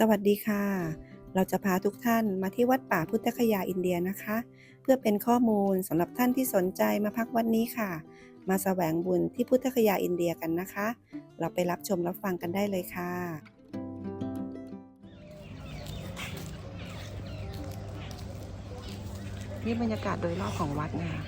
สวัสดีค่ะ เราจะพาทุกท่านมาที่วัดป่าพุทธคยาอินเดียนะคะ เพื่อเป็นข้อมูลสำหรับท่านที่สนใจมาพักวันนี้ค่ะ มาแสวงบุญที่พุทธคยาอินเดียกันนะคะ เราไปรับชมรับฟังกันได้เลยค่ะ นี่บรรยากาศโดยรอบของวัดนะคะ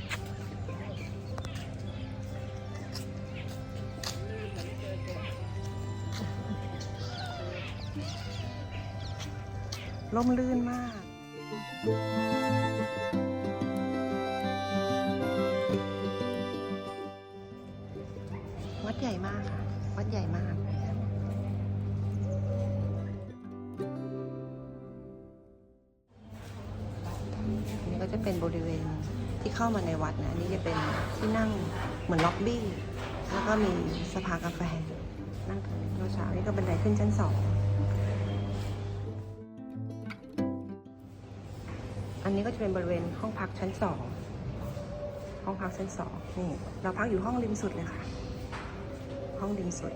ร่มรื่นมาก วัดใหญ่มากค่ะ วัดใหญ่มากนนี้ก็จะเป็นบริเวณที่เข้ามาในวัดนะนนี้จะเป็นที่นั่งเหมือนล็อบบี้ แล้วก็มีสภากาแฟนั่งตรงนี้เช้าๆนี่ก็บันไดขึ้นชั้นสอง อันนี้ก็จะเป็นบริเวณห้องพักชั้นสองห้องพักชั้นสองนี่เราพักอยู่ห้องริมสุดเลยค่ะ ห้องริมสุด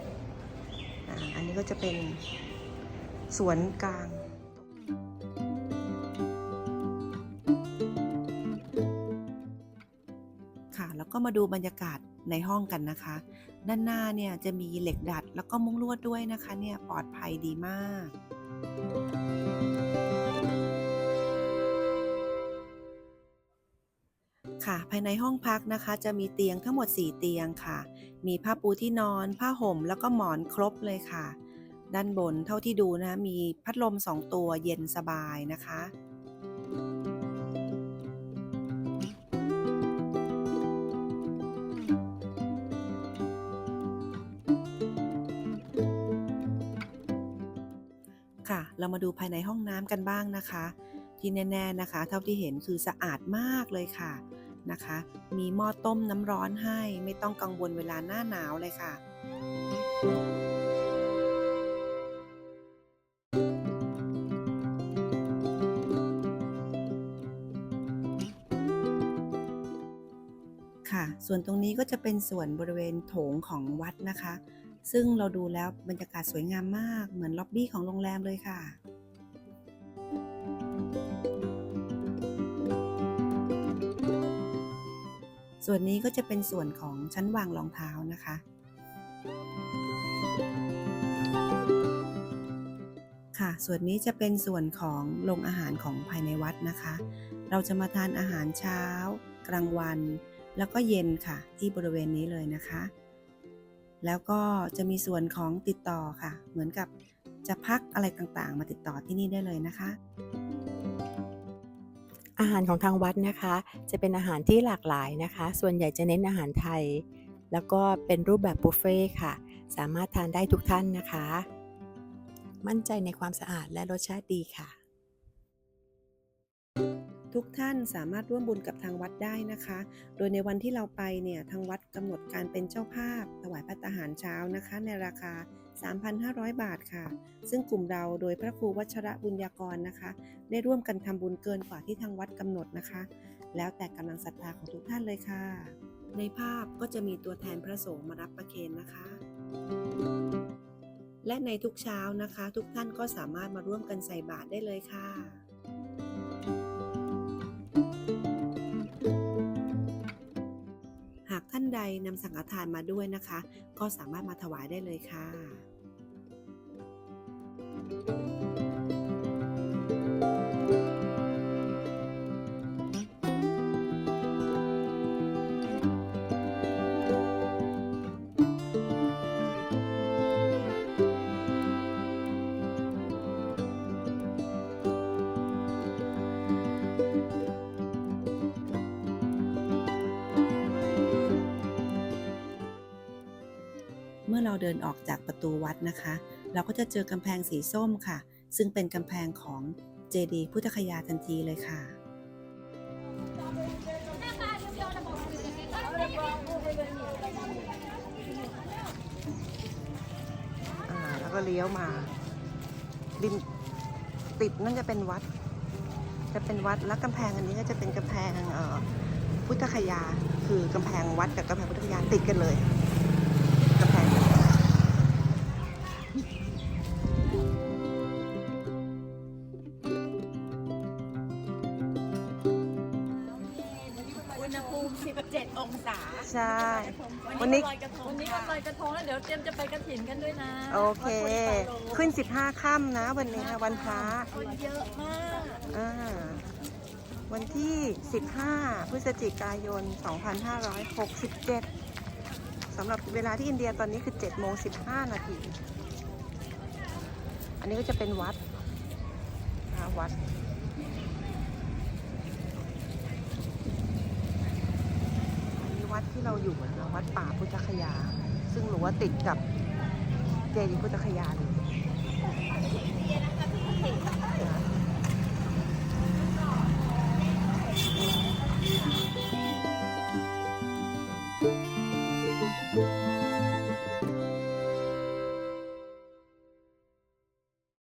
อ่าอันนี้ก็จะเป็นสวนกลางค่ะแล้วก็มาดูบรรยากาศในห้องกันนะคะ ด้านหน้าเนี่ยจะมีเหล็กดัดแล้วก็มุ้งลวดด้วยนะคะเนี่ยปลอดภัยดีมาก ค่ะ ภายในห้องพักนะคะจะมีเตียงทั้งหมด 4 เตียงค่ะ มีผ้าปูที่นอน ผ้าห่ม แล้วก็หมอนครบเลยค่ะ ด้านบนเท่าที่ดูนะ มีพัดลม 2 ตัวเย็นสบายนะคะค่ะ เรามาดูภายในห้องน้ำกันบ้างนะคะ ที่แน่ ๆนะคะ เท่าที่เห็นคือสะอาดมากเลยค่ะ นะคะ มีหม้อต้มน้ำร้อนให้ ไม่ต้องกังวลเวลาหน้าหนาวเลยค่ะ ค่ะ ส่วนตรงนี้ก็จะเป็นส่วนบริเวณโถงของวัดนะคะ ซึ่งเราดูแล้วบรรยากาศสวยงามมาก เหมือนล็อบบี้ของโรงแรมเลยค่ะ ส่วนนี้ก็จะเป็นส่วนของชั้นวางรองเท้านะคะ ค่ะ ส่วนนี้จะเป็นส่วนของโรงอาหารของภายในวัดนะคะ เราจะมาทานอาหารเช้า กลางวัน แล้วก็เย็นค่ะ ที่บริเวณนี้เลยนะคะ แล้วก็จะมีส่วนของติดต่อค่ะ เหมือนกับจะพักอะไรต่างๆ มาติดต่อที่นี่ได้เลยนะคะ อาหารของทางวัดนะคะ จะเป็นอาหารที่หลากหลายนะคะ ส่วนใหญ่จะเน้นอาหารไทย แล้วก็เป็นรูปแบบบุฟเฟ่ต์ค่ะ สามารถทานได้ทุกท่านนะคะ มั่นใจในความสะอาดและรสชาติดีค่ะ ทุกท่านสามารถร่วมบุญกับทางวัดได้นะคะ โดยในวันที่เราไปเนี่ยทางวัดกำหนดการเป็นเจ้าภาพ ถวายพัตตาหารเช้านะคะ ในราคา 3,500 บาทค่ะ ซึ่งกลุ่มเราโดยพระครูวัชระบุญญากรนะคะ ได้ร่วมกันทำบุญเกินกว่าที่ทางวัดกำหนดนะคะ แล้วแต่กำลังศรัทธาของทุกท่านเลยค่ะ ในภาพก็จะมีตัวแทนพระสงฆ์มารับประเคนนะคะ และในทุกเช้านะคะ ทุกท่านก็สามารถมาร่วมกันใส่บาตรได้เลยค่ะ ใดนำสังฆทานมาด้วยนะคะ ก็สามารถมาถวายได้เลยค่ะ เราเดินออกจากประตูวัดนะคะ เราก็จะเจอกำแพงสีส้มค่ะ ซึ่งเป็นกำแพงของเจดีย์พุทธคยาทันทีเลยค่ะแล้วก็เลี้ยวมาริมติดนั่นจะเป็นวัด จะเป็นวัดแล้วกำแพงอันนี้ก็จะเป็นกำแพงพุทธคยา คือกำแพงวัดกับกำแพงพุทธคยาติดกันเลย 17 องศาใช่ วัวันนนี้นี้ลอยกระทงวันนี้วันลอยกระทงแล้วเดี๋ยวเตรียมจะไปกระถินกันด้วยนะโอเควัดโพธิปาโลขึ้น 15 ค่ำนะวันนี้วันพระคนเยอะมากอ่าวันที่ 15 พฤศจิกายน 2567สำหรับเวลาที่อินเดียตอนนี้คือ7โมง15 นาที อันนี้ก็จะเป็นวัดนะคะวัด วัดที่เราอยู่นะวัดป่าพุทธคยา ซึ่งหนูว่าติดกับเจดีย์พุทธคยาเลย